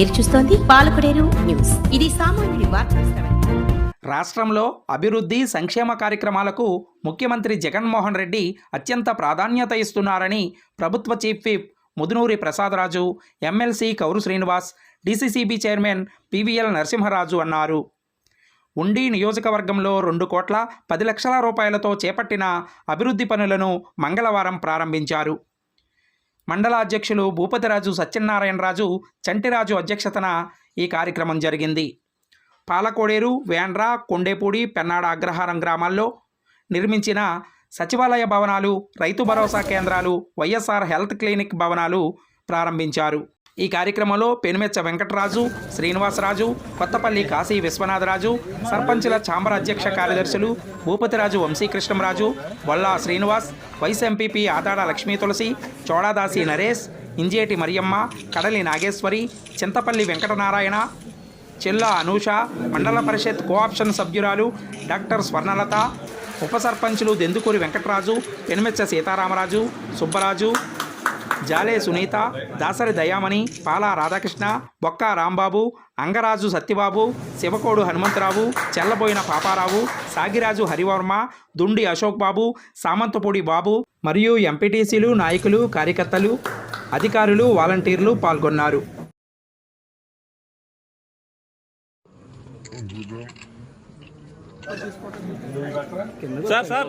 మీరు చూస్తోంది పాలకుడేరు న్యూస్. ఇది సామాన్యుడి రాష్ట్రంలో అభివృద్ధి సంక్షేమ కార్యక్రమాలకు ముఖ్యమంత్రి జగన్మోహన్ రెడ్డి అత్యంత ప్రాధాన్యత ఇస్తున్నారని ప్రభుత్వ chief whip Mudunuri Prasadaraju MLC Kauru Srinivas DCCB chairman PVL Narasimharaju అన్నారు. ఉండి నియోజకవర్గంలో రెండు కోట్ల పది లక్షల రూపాయలతో చేపట్టిన అభివృద్ధి పనులను మంగళవారం ప్రారంభించారు. మండల అధ్యక్షులు భూపతిరాజు సత్యనారాయణరాజు చంటిరాజు అధ్యక్షతన ఈ కార్యక్రమం జరిగింది. పాలకోడేరు వేండ్ర కొండేపూడి పెన్నాడ అగ్రహారం గ్రామాల్లో నిర్మించిన సచివాలయ భవనాలు రైతు భరోసా కేంద్రాలు వైఎస్ఆర్ హెల్త్ క్లినిక్ భవనాలు ప్రారంభించారు. ఈ కార్యక్రమంలో పెనుమెచ్చ వెంకటరాజు శ్రీనివాసరాజు కొత్తపల్లి కాశీ విశ్వనాథరాజు సర్పంచుల ఛాంబర్ అధ్యక్ష కార్యదర్శులు భూపతిరాజు వంశీకృష్ణంరాజు వల్లా శ్రీనివాస్ వైస్ ఎంపీపీ ఆదాడ లక్ష్మీ తులసి చోడాదాసి నరేష్ ఇంజేటి మరియమ్మ కడలి నాగేశ్వరి చింతపల్లి వెంకటనారాయణ చెల్లా అనూష మండల పరిషత్ కోఆప్షన్ సభ్యురాలు డాక్టర్ స్వర్ణలత ఉప సర్పంచులు దెందుకూరి వెంకటరాజు పెనుమెచ్చ సీతారామరాజు సుబ్బరాజు జాలే సునీత దాసరి దయామణి పాలా రాధాకృష్ణ బొక్క రాంబాబు అంగరాజు సత్యబాబు శివకోడు హనుమంతరావు చెల్లబోయిన పాపారావు సాగిరాజు హరివర్మ దుండి అశోక్ బాబు సామంతపూడి బాబు మరియు ఎంపీటీసీలు నాయకులు కార్యకర్తలు అధికారులు వాలంటీర్లు పాల్గొన్నారు. Sir sir.